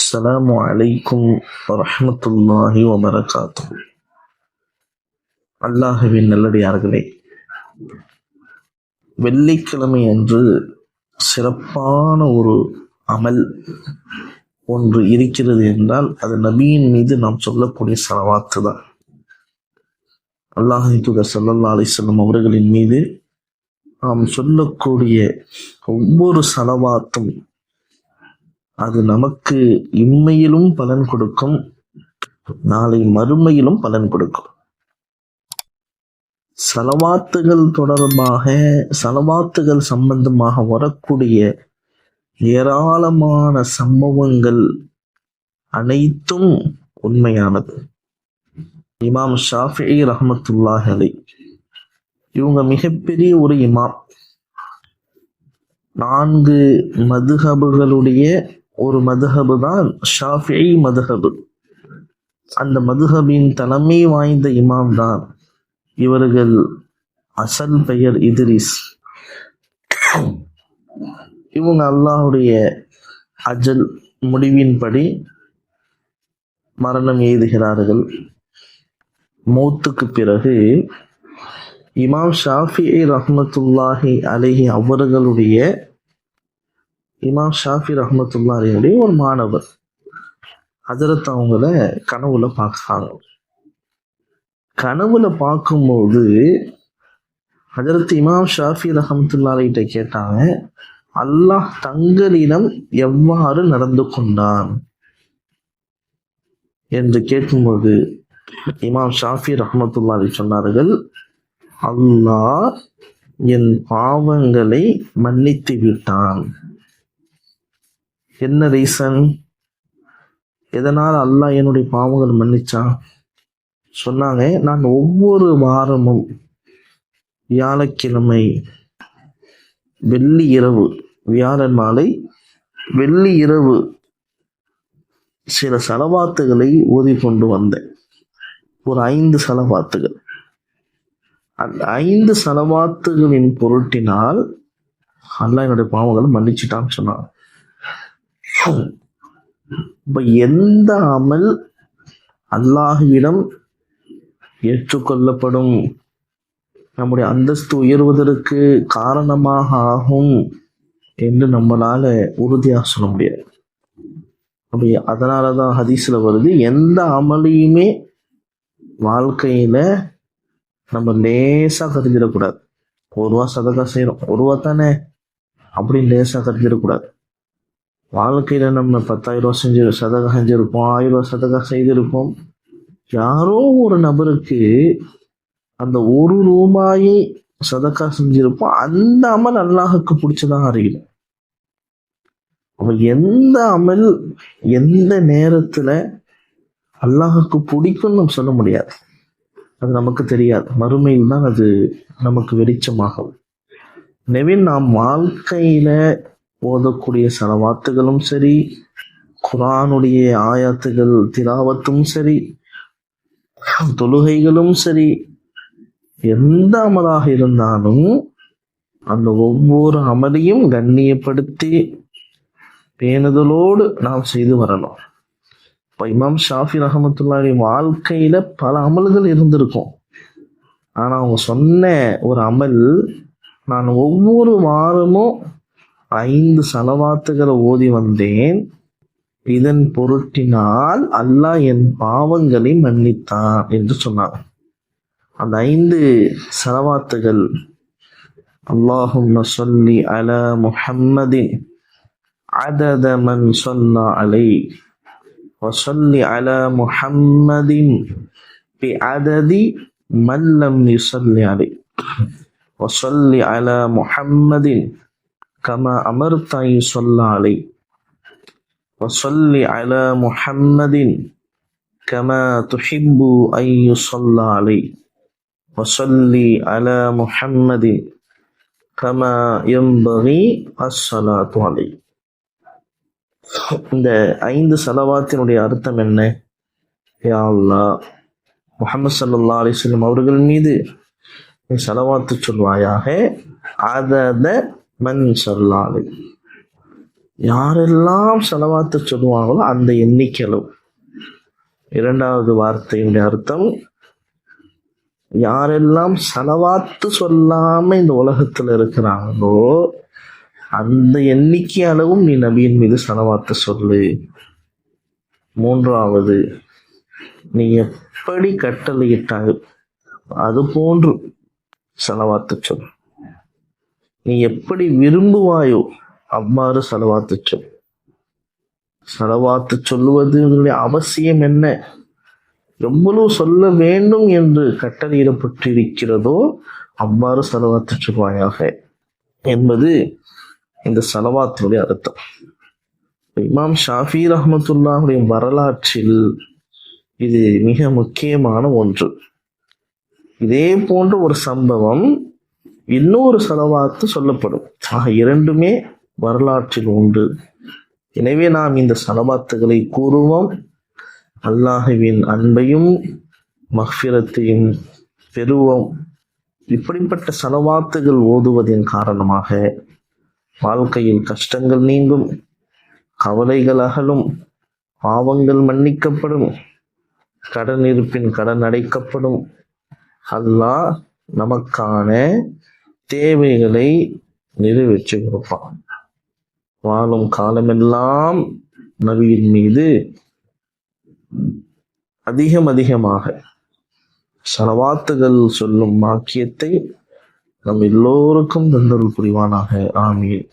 السلام عليكم ورحمة الله وبركاته அல்லாஹுவின் நல்லடியார்களே வெள்ளிக்கிழமை அன்று சிறப்பான ஒரு அமல் ஒன்று இருக்கிறது என்றால் அது நபியின் மீது நாம் சொல்லக்கூடிய செலவாத்து தான் அல்லாஹி தூதர் சல்லல்லா அலிஸ்லம் அவர்களின் மீது நாம் சொல்லக்கூடிய ஒவ்வொரு செலவாத்தும் அது நமக்கு இம்மையிலும் பலன் கொடுக்கும். நாளை மறுமையிலும் பலன் கொடுக்கும். சலவாத்துகள் தொடர்பாக சலவாத்துகள் சம்பந்தமாக வரக்கூடிய ஏராளமான சம்பவங்கள் அனைத்தும் உண்மையானது. இமாம் ஷாஃபி ரஹமத்துல்லாஹ் அலை இவங்க மிகப்பெரிய ஒரு இமாம். நான்கு மதுஹபுகளுடைய ஒரு மதுஹபு தான் ஷாஃபி மதுஹபு. அந்த மதுஹபின் தலைமை வாய்ந்த இமாம் தான் இவர்கள் அசல் பெயர் இதிரிஸ். இவங்க அல்லாஹுடைய அஜல் முடிவின்படி மரணம் எய்துகிறார்கள். மௌத்துக்கு பிறகு இமாம் ஷாஃபி ரஹமத்துல்லாஹி அலஹி அவர்களுடைய இமாம் ஷாஃபி ரஹமத்துல்லா ஒரு மாணவர். ஹஜரத் அவங்கள கனவுல பார்க்குறாங்க கனவுல பார்க்கும்போது ஹஜரத் இமாம் ஷாஃபி ரஹமத்துல்லா கிட்ட கேட்டாங்க அல்லாஹ் தங்களிடம் எவ்வாறு நடந்து கொண்டான்? என்று கேட்கும்போது இமாம் ஷாஃபி ரஹமத்துல்லா சொன்னார்கள் அல்லாஹ் என் பாவங்களை மன்னித்து விட்டான். என்ன ரீசன் எதனால் அல்லாஹ் என்னுடைய பாவங்கள் மன்னிச்சான்? சொன்னாங்க நான் ஒவ்வொரு வாரமும் வியாழக்கிழமை வெள்ளி இரவு வியாழன் மாலை வெள்ளி இரவு சில செலவாத்துகளை ஓதி கொண்டு வந்தேன். ஒரு ஐந்து செலவாத்துகள். அந்த ஐந்து செலவாத்துகளின் பொருட்டினால் அல்லா என்னுடைய பாவங்களை மன்னிச்சிட்டான்னு சொன்னான். இப்ப எந்த அமல் அல்லாஹுவிடம் ஏற்றுக்கொள்ளப்படும். நம்முடைய அந்தஸ்து உயர்வதற்கு காரணமாக ஆகும் என்று நம்மளால உறுதியாக சொல்ல முடியாது. அப்படி அதனாலதான் ஹதீஸ்ல வருது எந்த அமலையுமே வாழ்க்கையில நம்ம லேசா கருதிடக்கூடாது. ஒரு ரூபா சதக்கா செய்யறோம் ஒரு ரூபா தானே அப்படின்னு லேசா கருதிடக்கூடாது. வாழ்க்கையில் நம்ம பத்தாயிரம் ரூபா செஞ்சு சதகா செஞ்சுருப்போம் ஆயிரம் ரூபா சதகா செய்திருப்போம். யாரோ ஒரு நபருக்கு அந்த ஒரு ரூபாயை சதக்கா செஞ்சிருப்போம். அந்த அமல் அல்லாஹுக்கு பிடிச்சதாக அறியல அவ எந்த அமல் எந்த நேரத்தில் அல்லாஹுக்கு பிடிக்கும்னு நம்ம சொல்ல முடியாது. அது நமக்கு தெரியாது. மறுமையில் தான் அது நமக்கு வெளிச்சமாகும். நெவின் நாம் வாழ்க்கையில ஓதக்கூடிய சலவாத்துகளும் சரி குரானுடைய ஆயாத்துகள் திலாவத்தும் சரி தொழுகைகளும் சரி எந்த அமலாக இருந்தாலும் அந்த ஒவ்வொரு அமலையும் கண்ணியப்படுத்தி பேணுதலோடு நாம் செய்து வரணும் இப்போ இமாம் ஷாஃபி ரஹமத்துல்லாடி வாழ்க்கையில பல அமல்கள் இருந்திருக்கும். ஆனால் அவங்க சொன்ன ஒரு அமல் நான் ஒவ்வொரு வாரமும் ஐந்து சலவாத்துகளை ஓதி வந்தேன் இதன் பொருட்டினால் அல்லாஹ் என் பாவங்களை மன்னித்தான் என்று சொன்னார் அந்த ஐந்து சலவாத்துகள் அல்லாஹும் சொல்லி அல முஹம்மதின் عدد من صلى عليه وصل على محمد بعدد من لم يصل عليه وصل على محمد كما أمرت أن يصلى عليه وصل على محمد كما تحب أن يصلى عليه وصل على محمد كما ينبغي الصلاة عليه இந்த ஐந்து செலவாத்தினுடைய அர்த்தம் என்ன யா அல்லாஹ் முகமது சல்லா அலிஸ்லம் அவர்கள் மீது நீ செலவாத்து சொல்வாயாக அதத மன் சொல்லாது யாரெல்லாம் செலவாத்து சொல்லுவாங்களோ அந்த எண்ணிக்கை அளவு இரண்டாவது வார்த்தையினுடைய அர்த்தம் யாரெல்லாம் செலவாத்து சொல்லாம இந்த உலகத்துல இருக்கிறாங்களோ அந்த எண்ணிக்கை அளவும் நீ நபியின் மீது செலவாத்து சொல்லு. மூன்றாவது நீ எப்படி கட்டளையிட்டாய்? அது போன்று செலவாத்து சொல்லு. நீ எப்படி விரும்புவாயோ அவ்வாறு செலவாத்து சொல். செலவாத்து சொல்லுவதனுடைய அவசியம் என்ன? எவ்வளவு சொல்ல வேண்டும் என்று கட்டளையிடப்பட்டிருக்கிறதோ அவ்வாறு செலவாத்து சொல்வாயாக என்பது இந்த செலவாத்தினுடைய அர்த்தம். இமாம் ஷாஃபி ரஹமத்துல்லாவுடைய வரலாற்றில் இது மிக முக்கியமான ஒன்று. இதே போன்ற ஒரு சம்பவம் இன்னொரு செலவாத்து சொல்லப்படும். ஆக இரண்டுமே வரலாற்றில் உண்டு. எனவே நாம் இந்த செலவாத்துகளை கூறுவோம். அல்லாஹுவின் அன்பையும் மஹ்பிரத்தையும் பெறுவோம். இப்படிப்பட்ட செலவாத்துகள் ஓதுவதன் காரணமாக வாழ்க்கையில் கஷ்டங்கள் நீங்கும் கவலைகள் அகலும் பாவங்கள் மன்னிக்கப்படும் கடன் இருப்பின் கடன் அடைக்கப்படும். அல்லாஹ் நமக்கான தேவைகளை நிறைவேற்றி கொடுப்பான். வாழும் காலமெல்லாம் நபியின் மீது அதிகம் அதிகமாக சலவாத்துகள் சொல்லும் வாக்கியத்தை நம் எல்லோருக்கும் தந்தருள் புரிவானாக. ஆமீன்.